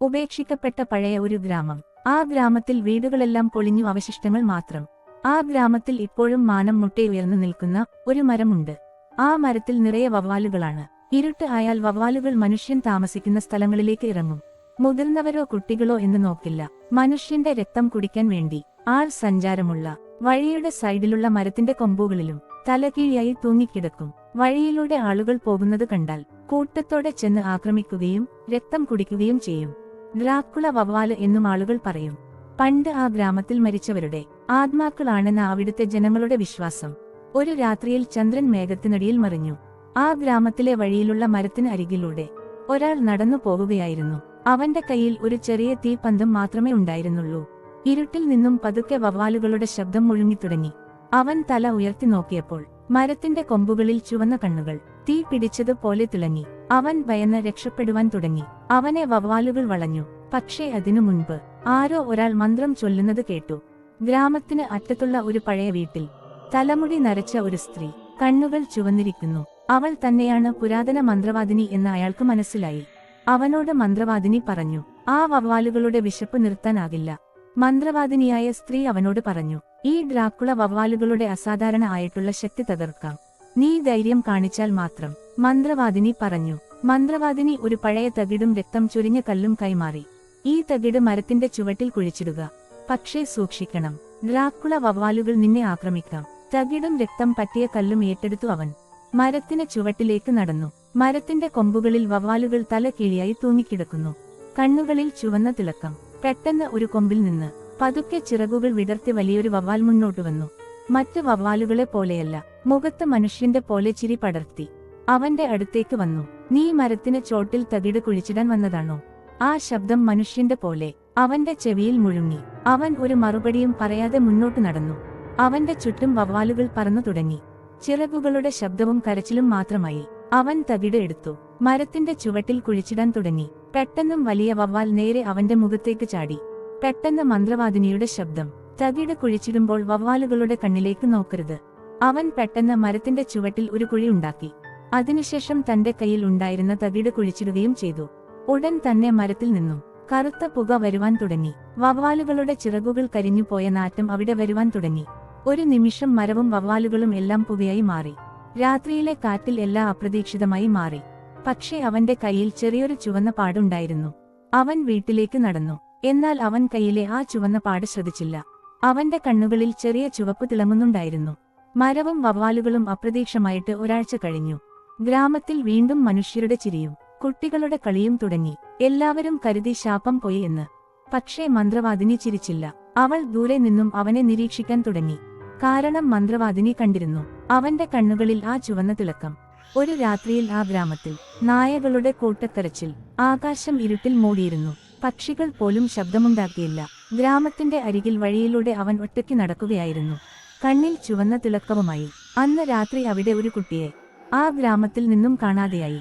ഉപേക്ഷിക്കപ്പെട്ട പഴയ ഒരു ഗ്രാമം. ആ ഗ്രാമത്തിൽ വീടുകളെല്ലാം പൊളിഞ്ഞു അവശിഷ്ടങ്ങൾ മാത്രം. ആ ഗ്രാമത്തിൽ ഇപ്പോഴും മാനം മുട്ടയുയർന്നു നിൽക്കുന്ന ഒരു മരമുണ്ട്. ആ മരത്തിൽ നിറയെ വവ്വാലുകളാണ്. ഇരുട്ട് ആയാൽ വവ്വാലുകൾ മനുഷ്യൻ താമസിക്കുന്ന സ്ഥലങ്ങളിലേക്ക് ഇറങ്ങും. മുതിർന്നവരോ കുട്ടികളോ എന്ന് നോക്കില്ല. മനുഷ്യന്റെ രക്തം കുടിക്കാൻ വേണ്ടി. ആൾ സഞ്ചാരമുള്ള. വഴിയുടെ സൈഡിലുള്ള മരത്തിന്റെ കൊമ്പുകളിലും തലകീഴിയായി തൂങ്ങിക്കിടക്കും. വഴിയിലൂടെ ആളുകൾ പോകുന്നത് കണ്ടാൽ കൂട്ടത്തോടെ ചെന്ന് ആക്രമിക്കുകയും രക്തം കുടിക്കുകയും ചെയ്യും. ഡ്രാക്കുള വവ്വാൽ എന്നും ആളുകൾ പറയും. പണ്ട് ആ ഗ്രാമത്തിൽ മരിച്ചവരുടെ ആത്മാക്കളാണെന്ന അവിടുത്തെ ജനങ്ങളുടെ വിശ്വാസം. ഒരു രാത്രിയിൽ ചന്ദ്രൻ മേഘത്തിനടിയിൽ മറിഞ്ഞു. ആ ഗ്രാമത്തിലെ വഴിയിലുള്ള മരത്തിന് അരികിലൂടെ ഒരാൾ നടന്നു പോകുകയായിരുന്നു. അവന്റെ കയ്യിൽ ഒരു ചെറിയ തീപ്പന്തം മാത്രമേ ഉണ്ടായിരുന്നുള്ളൂ. ഇരുട്ടിൽ നിന്നും പതുക്കെ വവ്വാലുകളുടെ ശബ്ദം മുഴുങ്ങിത്തുടങ്ങി. അവൻ തല ഉയർത്തി നോക്കിയപ്പോൾ മരത്തിന്റെ കൊമ്പുകളിൽ ചുവന്ന കണ്ണുകൾ തീ പിടിച്ചതുപോലെ തിളങ്ങി. അവൻ ഭയന്ന് രക്ഷപ്പെടുവാൻ തുടങ്ങി. അവനെ വവ്വാലുകൾ വളഞ്ഞു. പക്ഷേ അതിനു മുൻപ് ആരോ ഒരാൾ മന്ത്രം ചൊല്ലുന്നത് കേട്ടു. ഗ്രാമത്തിന് അറ്റത്തുള്ള ഒരു പഴയ വീട്ടിൽ തലമുടി നരച്ച ഒരു സ്ത്രീ കണ്ണുകൾ ചുവന്നിരിക്കുന്നു. അവൾ തന്നെയാണ് പുരാതന മന്ത്രവാദിനി എന്ന് അയാൾക്ക് മനസ്സിലായി. അവനോട് മന്ത്രവാദിനി പറഞ്ഞു ആ വവ്വാലുകളുടെ വിശപ്പ് നിർത്താനാകില്ല. മന്ത്രവാദിനിയായ സ്ത്രീ അവനോട് പറഞ്ഞു ഈ ഡ്രാക്കുള വവ്വാലുകളുടെ അസാധാരണ ആയിട്ടുള്ള ശക്തി തകർക്കാം. നീ ധൈര്യം കാണിച്ചാൽ മാത്രം മന്ത്രവാദിനി പറഞ്ഞു. മന്ത്രവാദിനി ഒരു പഴയ തകിടും രക്തം ചൊരിഞ്ഞ കല്ലും കൈമാറി. ഈ തകിട് മരത്തിന്റെ ചുവട്ടിൽ കുഴിച്ചിടുക. പക്ഷേ സൂക്ഷിക്കണം. ഡ്രാക്കുള വവ്വാലുകൾ നിന്നെ ആക്രമിക്കാം. തകിടും രക്തം പറ്റിയ കല്ലും ഏറ്റെടുത്തു അവൻ. മരത്തിന് ചുവട്ടിലേക്ക് നടന്നു. മരത്തിന്റെ കൊമ്പുകളിൽ വവ്വാലുകൾ തല കീഴിയായി തൂങ്ങിക്കിടക്കുന്നു. കണ്ണുകളിൽ ചുവന്ന തിളക്കം. പെട്ടെന്ന് ഒരു കൊമ്പിൽ നിന്ന് പതുക്കെ ചിറകുകൾ വിടർത്തി വലിയൊരു വവ്വാൽ മുന്നോട്ട് വന്നു. മറ്റു വവ്വാലുകളെ പോലെയല്ല. മുഖത്ത് മനുഷ്യന്റെ പോലെ ചിരി പടർത്തി. അവന്റെ അടുത്തേക്ക് വന്നു. നീ മരത്തിന് ചോട്ടിൽ തകിട് കുഴിച്ചിടാൻ വന്നതാണോ? ആ ശബ്ദം മനുഷ്യന്റെ പോലെ അവന്റെ ചെവിയിൽ മുഴുങ്ങി. അവൻ ഒരു മറുപടിയും പറയാതെ മുന്നോട്ട് നടന്നു. അവന്റെ ചുറ്റും വവ്വാലുകൾ പറന്നു തുടങ്ങി. ചിറകുകളുടെ ശബ്ദവും കരച്ചിലും മാത്രമായി അവൻ തകിട് എടുത്തു. മരത്തിന്റെ ചുവട്ടിൽ കുഴിച്ചിടാൻ തുടങ്ങി. പെട്ടെന്നും വലിയ വവ്വാൽ നേരെ അവന്റെ മുഖത്തേക്ക് ചാടി. പെട്ടെന്ന് മന്ത്രവാദിനിയുടെ ശബ്ദം. തകിട് കുഴിച്ചിടുമ്പോൾ വവ്വാലുകളുടെ കണ്ണിലേക്ക് നോക്കരുത്. അവൻ പെട്ടെന്ന് മരത്തിന്റെ ചുവട്ടിൽ ഒരു കുഴി ഉണ്ടാക്കി. അതിനുശേഷം തന്റെ കയ്യിൽ ഉണ്ടായിരുന്ന തകിട് കുഴിച്ചിടുകയും ചെയ്തു. ഉടൻ തന്നെ മരത്തിൽ നിന്നും കറുത്ത പുക വരുവാൻ തുടങ്ങി. വവ്വാലുകളുടെ ചിറകുകൾ കരിഞ്ഞുപോയ നാറ്റം അവിടെ വരുവാൻ തുടങ്ങി. ഒരു നിമിഷം മരവും വവ്വാലുകളും എല്ലാം പുകയായി മാറി. രാത്രിയിലെ കാറ്റിൽ എല്ലാം അപ്രതീക്ഷിതമായി മാറി. പക്ഷേ അവന്റെ കയ്യിൽ ചെറിയൊരു ചുവന്ന പാടുണ്ടായിരുന്നു. അവൻ വീട്ടിലേക്ക് നടന്നു. എന്നാൽ അവൻ കയ്യിലെ ആ ചുവന്ന പാട് ശ്രദ്ധിച്ചില്ല. അവന്റെ കണ്ണുകളിൽ ചെറിയ ചുവപ്പ് തിളങ്ങുന്നുണ്ടായിരുന്നു. മരവും വവ്വാലുകളും അപ്രതീക്ഷമായിട്ട് ഒരാഴ്ച കഴിഞ്ഞു. ഗ്രാമത്തിൽ വീണ്ടും മനുഷ്യരുടെ ചിരിയും കുട്ടികളുടെ കളിയും തുടങ്ങി. എല്ലാവരും കരുതി ശാപം പോയി എന്ന്. പക്ഷേ മന്ത്രവാദിനി ചിരിച്ചില്ല. അവൾ ദൂരെ നിന്നും അവനെ നിരീക്ഷിക്കാൻ തുടങ്ങി. കാരണം മന്ത്രവാദിനി കണ്ടിരുന്നു. അവന്റെ കണ്ണുകളിൽ ആ ചുവന്ന തിളക്കം. ഒരു രാത്രിയിൽ ആ ഗ്രാമത്തിൽ നായകളുടെ കൂട്ടക്കരച്ചിൽ ആകാശം ഇരുട്ടിൽ മൂടിയിരുന്നു. പക്ഷികൾ പോലും ശബ്ദമുണ്ടാക്കിയില്ല. ഗ്രാമത്തിന്റെ അരികിൽ വഴിയിലൂടെ അവൻ ഒറ്റയ്ക്ക് നടക്കുകയായിരുന്നു. കണ്ണിൽ ചുവന്ന തിളക്കവുമായി. അന്ന് രാത്രി അവിടെ ഒരു കുട്ടിയെ ആ ഗ്രാമത്തിൽ നിന്നും കാണാതെയായി.